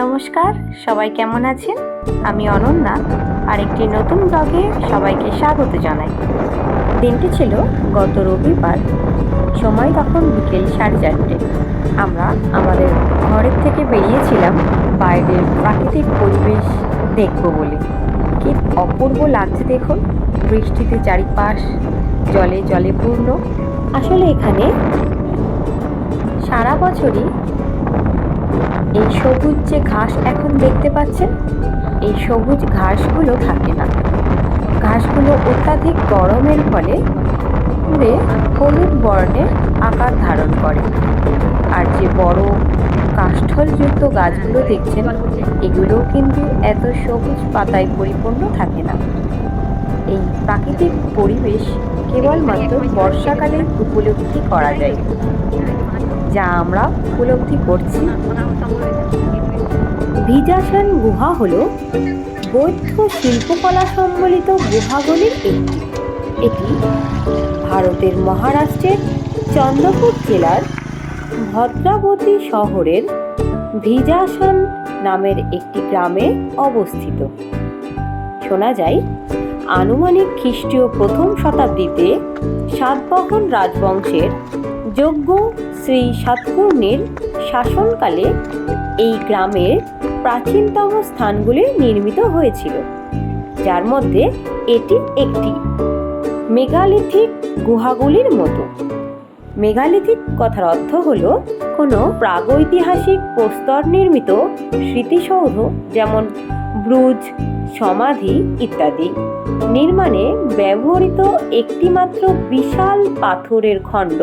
নমস্কার, সবাই কেমন আছেন? আমি অনন্যা আর একটি নতুন ব্লগে সবাইকে স্বাগত জানাই। দিনটি ছিল গত রবিবার, সময় তখন বিকেল সাড়ে চারটে। আমরা আমাদের ঘরের থেকে বেরিয়েছিলাম বাইরের প্রাকৃতিক পরিবেশ দেখব বলে। কি অপূর্ব লাগছে দেখুন, বৃষ্টিতে চারিপাশ জলে জলে পূর্ণ। আসলে এখানে সারা বছরই এই সবুজ যে ঘাস এখন দেখতে পাচ্ছেন, এই সবুজ ঘাসগুলো থাকে না। ঘাসগুলো অত্যাধিক গরমের ফলে পুড়ে হলুদ বর্ণের আকার ধারণ করে। আর যে বড় কাষ্ঠলযুক্ত গাছগুলো দেখছেন, এগুলোও কিন্তু এত সবুজ পাতায় পরিপূর্ণ থাকে না। এই প্রাকৃতিক পরিবেশ কেবলমাত্র বর্ষাকালে উপলব্ধি করা যায়, যা আমরা উপলব্ধি করছি। ভিজাসান গুহা হল বৌদ্ধ শিল্পকলা সম্বলিত গুহাগুলির একটি। এটি ভারতের মহারাষ্ট্রের চন্দ্রপুর জেলার ভদ্রাবতী শহরের ভিজাসান নামের একটি গ্রামে অবস্থিত। শোনা যায় আনুমানিক খ্রিস্টীয় প্রথম শতাব্দীতে সাতবাহন রাজবংশের যজ্ঞ শ্রী সাতকর্ণীর শাসনকালে এই গ্রামের প্রাচীনতম স্থানগুলি নির্মিত হয়েছিল, যার মধ্যে এটি একটি। মেগালিথিক গুহাগুলির মতো। মেগালিথিক কথার অর্থ হল কোনো প্রাগৈতিহাসিক প্রস্তর নির্মিত স্মৃতিসৌধ, যেমন ব্রুজ সমাধি ইত্যাদি। নির্মাণে ব্যবহৃত একটিমাত্র বিশাল পাথরের খণ্ড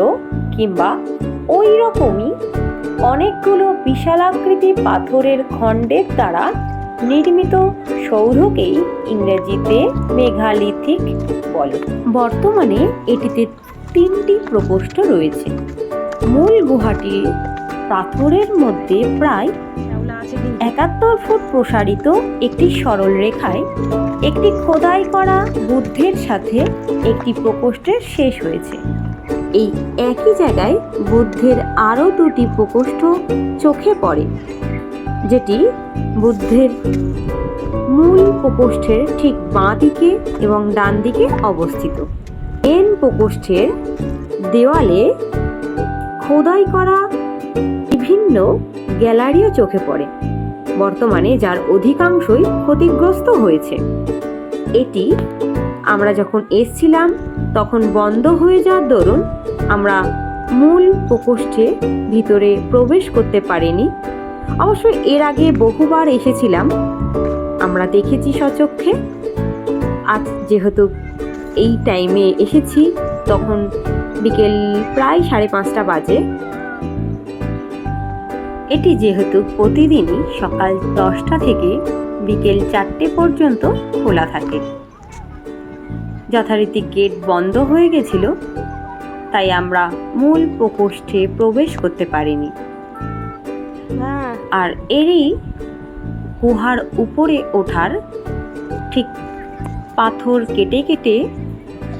কিংবা ওই রকমই অনেকগুলো বিশালাকৃতি পাথরের খণ্ডের দ্বারা নির্মিত সৌধকেই ইংরেজিতে মেঘালিথিক বলে। বর্তমানে এটিতে তিনটি প্রকোষ্ঠ রয়েছে। মূল গুহাটি পাথরের মধ্যে প্রায় একাত্তর ফুট প্রসারিত একটি সরল রেখায় একটি খোদাই করা বুদ্ধের সাথে একটি প্রকোষ্ঠের শেষ হয়েছে। এই একই জায়গায় বুদ্ধের আরও দুটি প্রকোষ্ঠ চোখে পড়ে, যেটি বুদ্ধের মূল প্রকোষ্ঠের ঠিক বাঁ দিকে এবং ডান দিকে অবস্থিত। এন প্রকোষ্ঠের দেওয়ালে খোদাই করা বিভিন্ন গ্যালারিও চোখে পড়ে। বর্তমানে যার অধিকাংশই ক্ষতিগ্রস্ত হয়েছে। এটি আমরা যখন এসছিলাম, তখন বন্ধ হয়ে যাওয়ার দরুন আমরা মূল প্রকোষ্ঠে ভিতরে প্রবেশ করতে পারিনি। অবশ্য এর আগে বহুবার এসেছিলাম। আমরা দেখেছি সচক্ষে আজ যেহেতু এই টাইমে এসেছি, তখন বিকেল প্রায় সাড়ে পাঁচটা বাজে। এটি যেহেতু প্রতিদিনই সকাল দশটা থেকে বিকেল চারটে পর্যন্ত খোলা থাকে। যথারীতি গেট বন্ধ হয়ে গেছিল তাই আমরা মূল প্রকোষ্ঠে প্রবেশ করতে পারিনি। আর এরই গুহার উপরে ওঠার ঠিক পাথর কেটে কেটে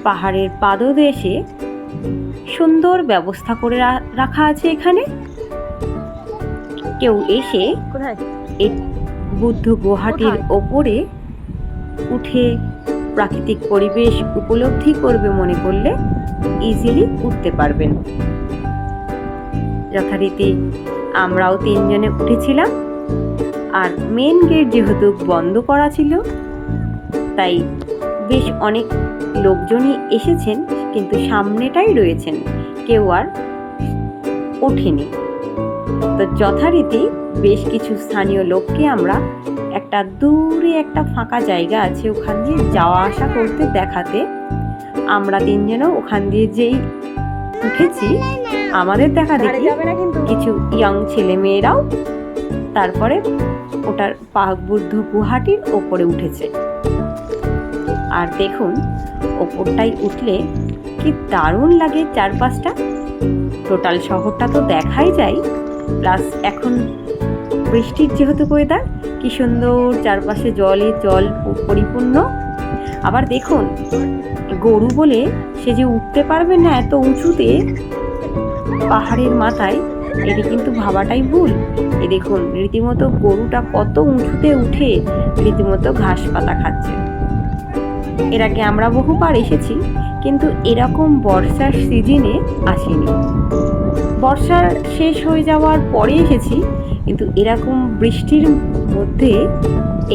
পাহাড়ের পাদদেশে সুন্দর ব্যবস্থা করে রা- রাখা আছে এখানে। কেউ এসে এই বুদ্ধ গুহাটির ওপরে উঠে প্রাকৃতিক পরিবেশ উপলব্ধি করবে মনে করলে ইজিলি উঠতে পারবেন। যথারীতি আমরাও তিনজনে উঠেছিলাম। আর মেন গেট যেহেতু বন্ধ করা ছিল তাই বেশ অনেক লোকজনই এসেছেন কিন্তু সামনেটাই রয়েছেন। কেউ আর ওঠেনি। তো যথারীতি বেশ কিছু স্থানীয় লোককে আমরা একটা দূরে একটা ফাঁকা জায়গা আছে ওখান দিয়ে যাওয়া আসা করতে দেখাতে আমরা তিনজনও ওখান দিয়ে যেই উঠেছি আমাদের দেখা দেখি কিছু ইয়ং ছেলে মেয়েরাও তারপরে ওটার পাক বুদ্ধ গুহাটির ওপরে উঠেছে। আর দেখুন ওপরটাই উঠলে কি দারুণ লাগে চারপাশটা। টোটাল শহরটা তো দেখাই যায়। প্লাস এখন বৃষ্টির যেহেতু ওয়েদার কি সুন্দর চারপাশে জলে জল পরিপূর্ণ। আবার দেখুন, গরু বলে সে যে উঠতে পারবে না এত উঁচুতে, পাহাড়ের মাথায়, এটি কিন্তু ভাবাটাই ভুল। এ দেখুন, রীতিমতো গরুটা কত উঁচুতে উঠে রীতিমতো ঘাস পাতা খাচ্ছে। এর আগে আমরা বহুবার এসেছি, কিন্তু এরকম বর্ষার সিজনে আসিনি। বর্ষার শেষ হয়ে যাওয়ার পরে এসেছি, কিন্তু এরকম বৃষ্টির মধ্যে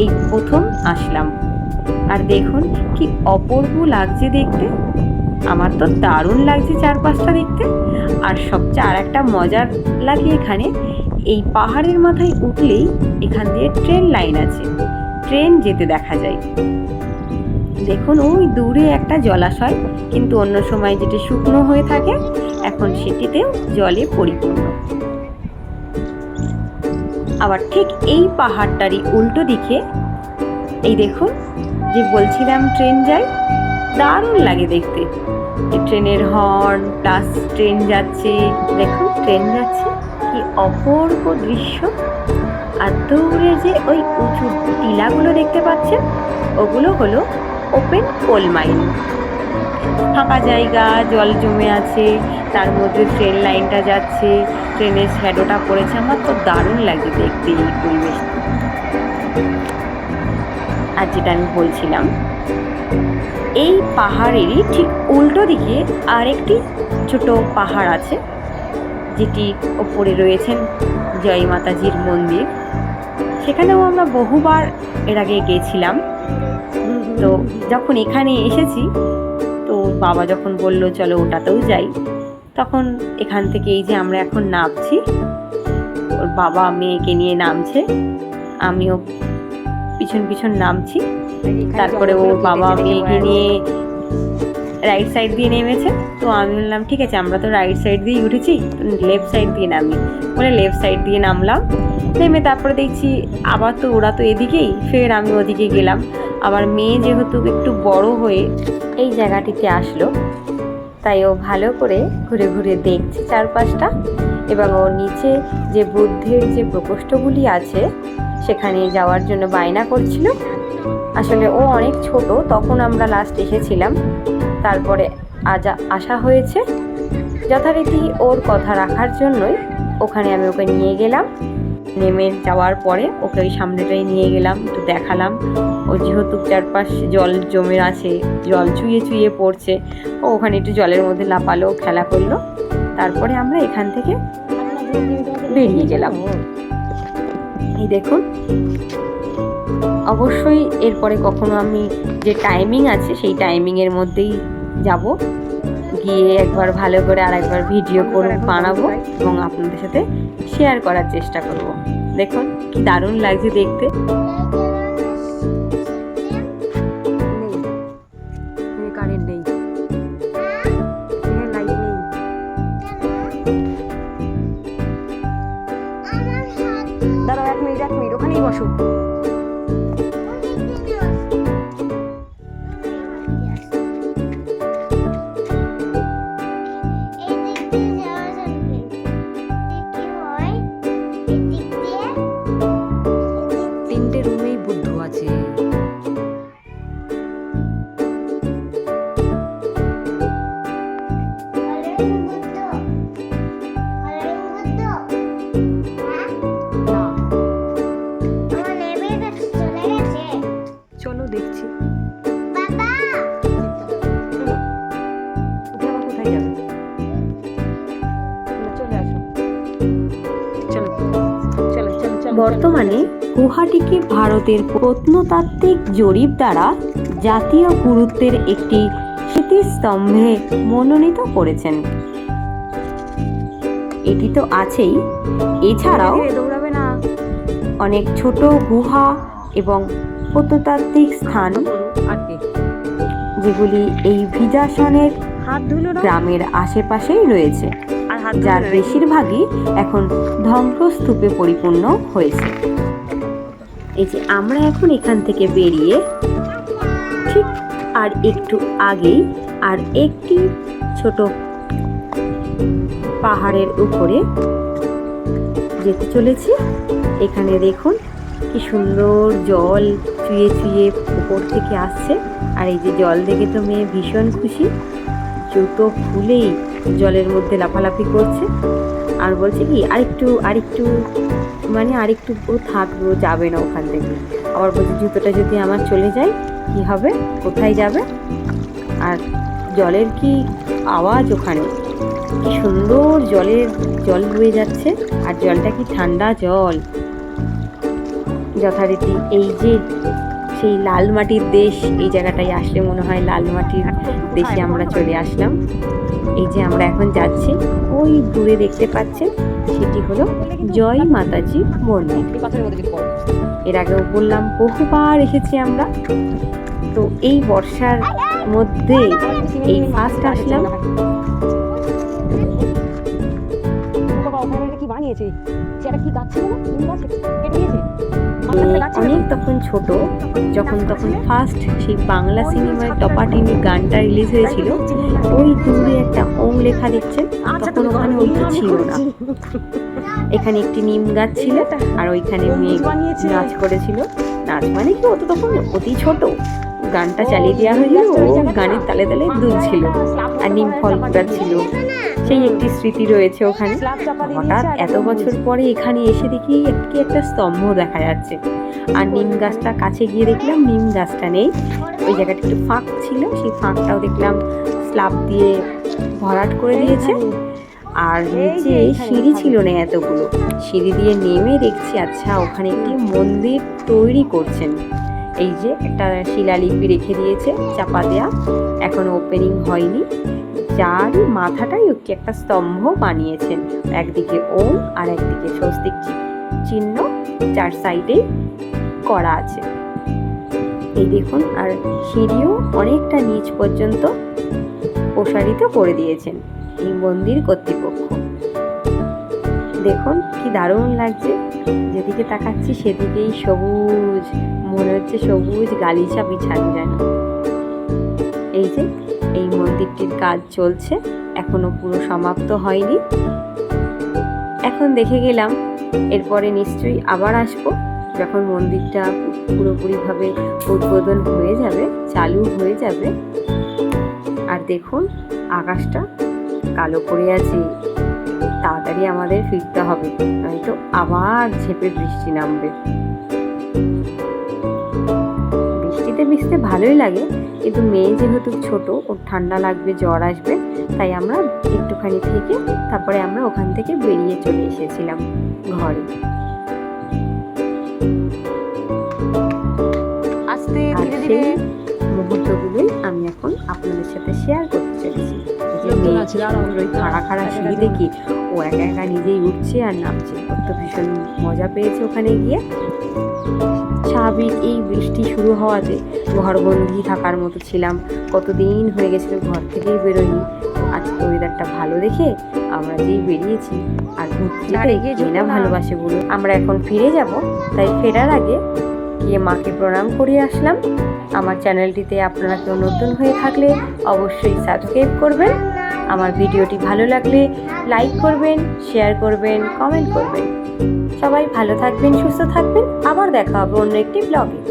এই প্রথম আসলাম। আর দেখুন কি অপূর্ব লাগছে দেখতে। আমার তো দারুণ লাগছে চারপাশটা দেখতে। আর সবচেয়ে আর একটা মজার লাগে এখানে, এই পাহাড়ের মাথায় উঠলেই এখান দিয়ে ট্রেন লাইন আছে। ট্রেন যেতে দেখা যায়। দেখুন, ওই দূরে একটা জলাশয়, কিন্তু অন্য সময় যেটি শুকনো হয়ে থাকে, এখন সেটিতেও জলে পরিপূর্ণ। আবার ঠিক এই পাহাড়টারই উল্টো দিকে, এই দেখুন, যে বলছিলাম ট্রেন যায়, দারুণ লাগে দেখতে। ট্রেনের হর্ন প্লাস ট্রেন যাচ্ছে, দেখুন, ট্রেন যাচ্ছে, কি অপূর্ব দৃশ্য। আর দূরে যে ওই উঁচু টিলাগুলো দেখতে পাচ্ছেন, ওগুলো হলো ওপেন কোল মাইন। ফাঁকা জায়গা, জল জমে আছে, তার মধ্যে ট্রেন লাইনটা যাচ্ছে, ট্রেনের শ্যাডোটা পড়েছে। আমার তো দারুণ লাগে দেখতে এই পরিবেশটা আর যেটা আমি বলছিলাম, এই পাহাড়েরই ঠিক উল্টো দিকে আরেকটি ছোট পাহাড় আছে, যেটি ওপরে রয়েছেন জয় মাতাজির মন্দির। সেখানেও আমরা বহুবার এর আগে গেছিলাম। তো যখন এখানে এসেছি, তো বাবা যখন বলল, চলো ওটাতেও যাই। তখন এখান থেকে এই যে আমরা এখন নামছি, ওর বাবা মেয়েকে নিয়ে নামছে, আমিও পিছন পিছন নামছি। তারপরে ওর বাবা মেয়েকে নিয়ে রাইট সাইড দিয়ে নেমেছে। তো আমি বললাম, ঠিক আছে, আমরা তো রাইট সাইড দিয়েই উঠেছি লেফট সাইড দিয়ে নামি। বলে লেফট সাইড দিয়ে নামলাম। নেমে তারপরে দেখছি, আবার তো ওরা তো এদিকেই, ফের আমি ওদিকে গেলাম। আবার মেয়ে যেহেতু একটু বড় হয়ে এই জায়গাটিতে আসলো, তাই ও ভালো করে ঘুরে ঘুরে দেখছে চারপাশটা এবং ওর নিচে যে বুদ্ধের যে প্রকোষ্ঠগুলি আছে, সেখানে যাওয়ার জন্য বায়না করছিল। আসলে ও অনেক ছোট, তখন আমরা লাস্ট এসেছিলাম। তারপরে আজ আসা হয়েছে। যথারীতি ওর কথা রাখার জন্যই ওখানে আমি ওকে নিয়ে গেলাম। নেমে যাওয়ার পরে ওকে ওই সামনেটাই নিয়ে গেলাম, একটু দেখালাম। ও যেহেতু চারপাশ জল জমে আছে, জল চুইয়ে চুইয়ে পড়ছে, ও ওখানে একটু জলের মধ্যে লাপালো খেলা করল। তারপরে আমরা এখান থেকে বেরিয়ে গেলাম। এই দেখুন, অবশ্যই এরপরে কখনো আমি যে টাইমিং আছে, সেই টাইমিংয়ের মধ্যেই যাব। গিয়ে একবার ভালো করে আর একবার ভিডিও করে বানাবো এবং আপনাদের সাথে শেয়ার করার চেষ্টা করব। দেখুন, কি দারুণ লাগছে দেখতে। যাবে। বর্তমানে গুহাটিকে ভারতের প্রত্নতাত্ত্বিক জরিপ দ্বারা জাতীয় গুরুত্বের একটি স্মৃতিস্তম্ভে মনোনীত করেছেন। এটি তো আছেই। এছাড়াও অনেক ছোট গুহা এবং প্রত্নতাত্ত্বিক স্থান যেগুলি এই ভিজাসনের হাত ধুলো গ্রামের আশেপাশেই রয়েছে আর যার বেশিরভাগই এখন ধ্বংসস্তূপে পরিপূর্ণ হয়েছে। এই যে আমরা এখন এখান থেকে বেরিয়ে ঠিক আর একটু আগেই আর একটি ছোট পাহাড়ের উপরে যেতে চলেছি। এখানে দেখুন কি সুন্দর জল চুয়ে চুয়ে উপর থেকে আসছে। আর এই যে জল দেখে তো মেয়ে ভীষণ খুশি। জুতো খুলেই জলের মধ্যে লাফালাফি করছে। আর বলছে কি, আরেকটু আরেকটু মানে আরেকটু ও থাকবে, যাবে না ওখান থেকে। আবার বলছে, জুতোটা যদি আমার চলে যায়, কি হবে? কোথায় যাবে? আর জলের কি আওয়াজ ওখানে? সুন্দর জলের জল বয়ে যাচ্ছে। আর জলটা কি ঠান্ডা জল। যথারীতি এই যে সেই লাল মাটির দেশ, এই জায়গাটায় আসলে মনে হয় লাল মাটির দেশে আমরা চলে আসলাম। এই যে আমরা এখন যাচ্ছি, ওই দূরে দেখতে পাচ্ছেন, সেটি হলো জয় মাতাজি মন্দির। এর আগেও বললাম, বহুবার এসেছি আমরা। তো এই বর্ষার মধ্যে এই ফার্স্ট আসলাম। বানিয়েছে? সেটা কি গাছ ছিল কেটে ছিল অনেক তখন ছোট যখন তখন ফার্স্ট সেই বাংলা সিনেমায় টপাটিনি গানটা রিলিজ হয়েছিল ওই দূরে একটা ওম লেখা দেখছেন? আচ্ছা, তখন ওখানে ওইটা ছিল না। এখানে একটি নিম গাছ ছিল আর ওইখানে মেয়ে নাচ করেছিল। নাচ মানে কি? অত তখন অতি ছোট। গানটা চালিয়ে দেওয়া হয়েছিল ও। গানের তালে তালে দুলছিল আর নিম ফল ছিল। সেই একটি স্মৃতি রয়েছে ওখানে। হঠাৎ এত বছর পরে এখানে এসে দেখি একটি একটা স্তম্ভ দেখা যাচ্ছে। আর নিম গাছটা কাছে গিয়ে দেখলাম নিম গাছটা নেই। ওই জায়গাটা একটু ফাঁক ছিল সেই ফাঁকটাও দেখলাম স্ল্যাব দিয়ে ভরাট করে দিয়েছে। আর নিচে সিঁড়ি ছিল না এতগুলো। সিঁড়ি দিয়ে নেমে দেখছি আচ্ছা ওখানে একটি মন্দির তৈরি করছেন। এই যে একটা শিলালিপি রেখে দিয়েছে, চাপা দেয়া। এখনও ওপেনিং হয়নি। যারই মাথাটাই কি একটা স্তম্ভ বানিয়েছেন। একদিকে ওম আর একদিকে স্বস্তিক চিহ্ন। চার সাইডেই করা আছে। এই দেখুন, আর সিঁড়িও অনেকটা নিচ পর্যন্ত প্রসারিত করে দিয়েছেন এই মন্দির কর্তৃপক্ষ। দেখুন কি দারুণ লাগছে। যেদিকে তাকাচ্ছি সেদিকেই সবুজ মনে হচ্ছে সবুজ গালিচা বিছানো যেন। এই যে, এই মন্দিরটির কাজ চলছে, এখনও পুরো সমাপ্ত হয়নি। এখন দেখে গেলাম, এরপরে নিশ্চয়ই আবার আসব। যখন মন্দিরটা পুরোপুরিভাবে উদ্বোধন হয়ে যাবে, চালু হয়ে যাবে। আর দেখুন, আকাশটা কালো পড়ে আছে। তাড়াতাড়ি আমাদের ফিরতে হবে, নয়তো আবার ঝেপে বৃষ্টি নামবে। ভিজতে ভালোই লাগে। কিন্তু মেয়ে যেহেতু ছোট ওর ঠান্ডা লাগবে জ্বর আসবে তাই আমরা একটুখানি থেকে তারপরে আমরা ওখান থেকে বেরিয়ে চলে এসেছিলাম ঘরে। আস্তে ধীরে ধীরে। মুহূর্তগুলোই আমি এখন আপনাদের সাথে শেয়ার করতে চলেছি। ওই খাড়া খাড়া সিঁড়ি দেখি। ও একা একা নিজেই উঠছে আর নামছে। তো ভীষণ মজা পেয়েছে ওখানে গিয়ে। স্বাভাবিক এই বৃষ্টি শুরু হওয়াতে ঘরবন্দি থাকার মতো ছিলাম। কতদিন হয়ে গেছিল ঘর থেকেই বেরোয়নি আজকে ওয়েদারটা ভালো দেখে আমরা যেই বেরিয়েছি আর ঘুরতে গিয়ে না। ভালোবাসে বলুন। আমরা এখন ফিরে যাব তাই ফেরার আগে গিয়ে মাকে প্রণাম করিয়ে আসলাম। আমার চ্যানেলটিতে আপনারা কেউ নতুন হয়ে থাকলে অবশ্যই সাবস্ক্রাইব করবেন। আমার ভিডিওটি ভালো লাগলে লাইক করবেন, শেয়ার করবেন, কমেন্ট করবেন। সবাই ভালো থাকবেন, সুস্থ থাকবেন। আবার দেখা হবে অন্য একটি ব্লগে।